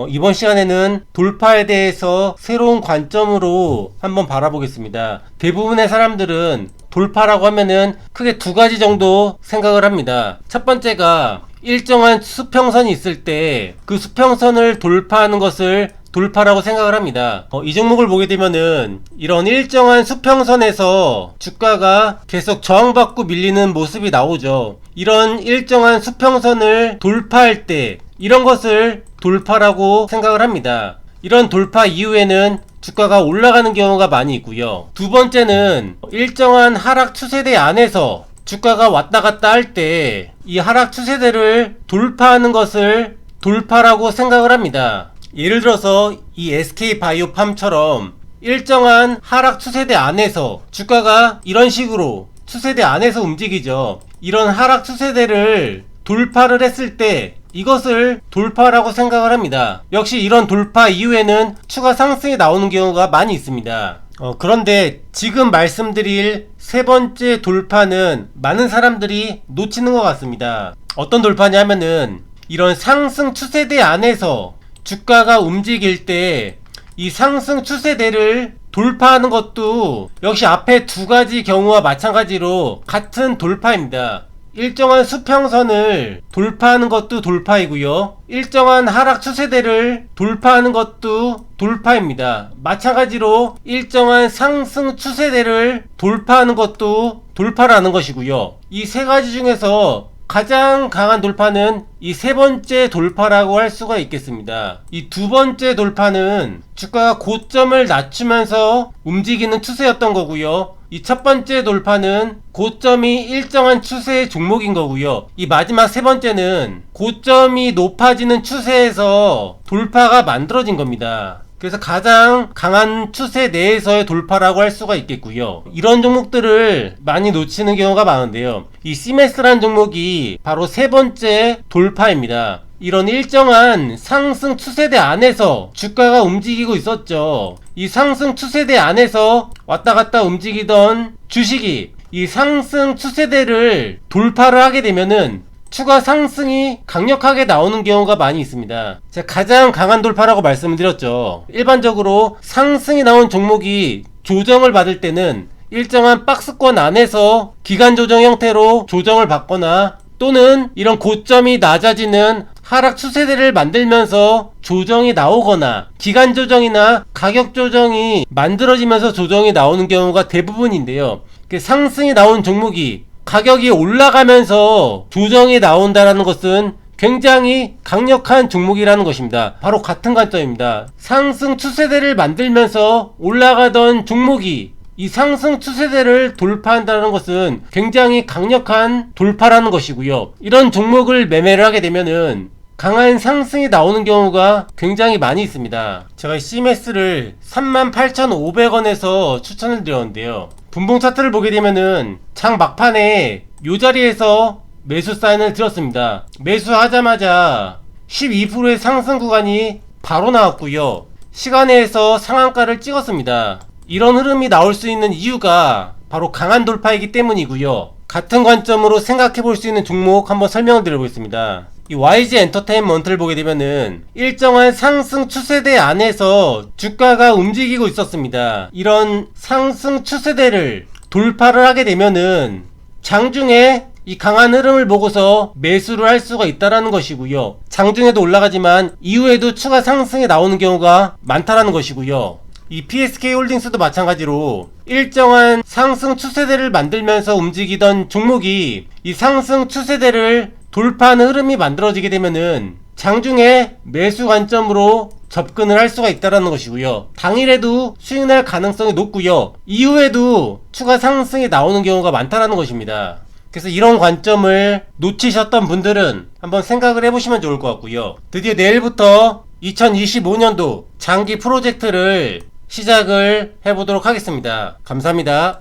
어, 이번 시간에는 돌파에 대해서 새로운 관점으로 한번 바라보겠습니다. 대부분의 사람들은 돌파라고 하면은 크게 두 가지 정도 생각을 합니다. 첫 번째가 일정한 수평선이 있을 때 그 수평선을 돌파하는 것을 돌파라고 생각을 합니다. 어, 이 종목을 보게 되면은 이런 일정한 수평선에서 주가가 계속 저항받고 밀리는 모습이 나오죠. 이런 일정한 수평선을 돌파할 때 이런 것을 돌파라고 생각을 합니다. 이런 돌파 이후에는 주가가 올라가는 경우가 많이 있고요. 두 번째는 일정한 하락 추세대 안에서 주가가 왔다 갔다 할 때 이 하락 추세대를 돌파하는 것을 돌파라고 생각을 합니다. 예를 들어서 이 SK 바이오팜처럼 일정한 하락 추세대 안에서 주가가 이런 식으로 추세대 안에서 움직이죠. 이런 하락 추세대를 돌파를 했을 때 이것을 돌파라고 생각을 합니다. 역시 이런 돌파 이후에는 추가 상승이 나오는 경우가 많이 있습니다. 어, 그런데 지금 말씀드릴 세 번째 돌파는 많은 사람들이 놓치는 것 같습니다. 어떤 돌파냐면은 이런 상승 추세대 안에서 주가가 움직일 때 이 상승 추세대를 돌파하는 것도 역시 앞에 두 가지 경우와 마찬가지로 같은 돌파입니다. 일정한 수평선을 돌파하는 것도 돌파이고요. 일정한 하락 추세대를 돌파하는 것도 돌파입니다. 마찬가지로 일정한 상승 추세대를 돌파하는 것도 돌파라는 것이고요. 이 세 가지 중에서 가장 강한 돌파는 이 세 번째 돌파라고 할 수가 있겠습니다. 이 두 번째 돌파는 주가가 고점을 낮추면서 움직이는 추세였던 거고요. 이 첫 번째 돌파는 고점이 일정한 추세의 종목인 거고요. 이 마지막 세 번째는 고점이 높아지는 추세에서 돌파가 만들어진 겁니다. 그래서 가장 강한 추세 내에서의 돌파라고 할 수가 있겠고요. 이런 종목들을 많이 놓치는 경우가 많은데요. 이 CMS라는 종목이 바로 세 번째 돌파입니다. 이런 일정한 상승 추세대 안에서 주가가 움직이고 있었죠. 이 상승 추세대 안에서 왔다 갔다 움직이던 주식이 이 상승 추세대를 돌파를 하게 되면은 추가 상승이 강력하게 나오는 경우가 많이 있습니다. 제가 가장 강한 돌파라고 말씀을 드렸죠. 일반적으로 상승이 나온 종목이 조정을 받을 때는 일정한 박스권 안에서 기간 조정 형태로 조정을 받거나 또는 이런 고점이 낮아지는 하락 추세대를 만들면서 조정이 나오거나 기간 조정이나 가격 조정이 만들어지면서 조정이 나오는 경우가 대부분인데요. 그 상승이 나온 종목이 가격이 올라가면서 조정이 나온다라는 것은 굉장히 강력한 종목이라는 것입니다. 바로 같은 관점입니다. 상승 추세대를 만들면서 올라가던 종목이 이 상승 추세대를 돌파한다는 것은 굉장히 강력한 돌파라는 것이고요. 이런 종목을 매매를 하게 되면은 강한 상승이 나오는 경우가 굉장히 많이 있습니다. 제가 CMS를 38,500원에서 추천을 드렸는데요. 분봉 차트를 보게 되면은 장 막판에 이 자리에서 매수 사인을 드렸습니다. 매수하자마자 12%의 상승 구간이 바로 나왔고요. 시간에서 상한가를 찍었습니다. 이런 흐름이 나올 수 있는 이유가 바로 강한 돌파이기 때문이고요. 같은 관점으로 생각해 볼 수 있는 종목 한번 설명을 드려보겠습니다. 이 YG 엔터테인먼트를 보게 되면은 일정한 상승 추세대 안에서 주가가 움직이고 있었습니다. 이런 상승 추세대를 돌파를 하게 되면은 장중에 이 강한 흐름을 보고서 매수를 할 수가 있다라는 것이고요. 장중에도 올라가지만 이후에도 추가 상승이 나오는 경우가 많다라는 것이고요. 이 PSK 홀딩스도 마찬가지로 일정한 상승 추세대를 만들면서 움직이던 종목이 이 상승 추세대를 돌파하는 흐름이 만들어지게 되면은 장중에 매수 관점으로 접근을 할 수가 있다라는 것이고요. 당일에도 수익 날 가능성이 높고요. 이후에도 추가 상승이 나오는 경우가 많다라는 것입니다. 그래서 이런 관점을 놓치셨던 분들은 한번 생각을 해보시면 좋을 것 같고요. 드디어 내일부터 2025년도 장기 프로젝트를 시작을 해보도록 하겠습니다. 감사합니다.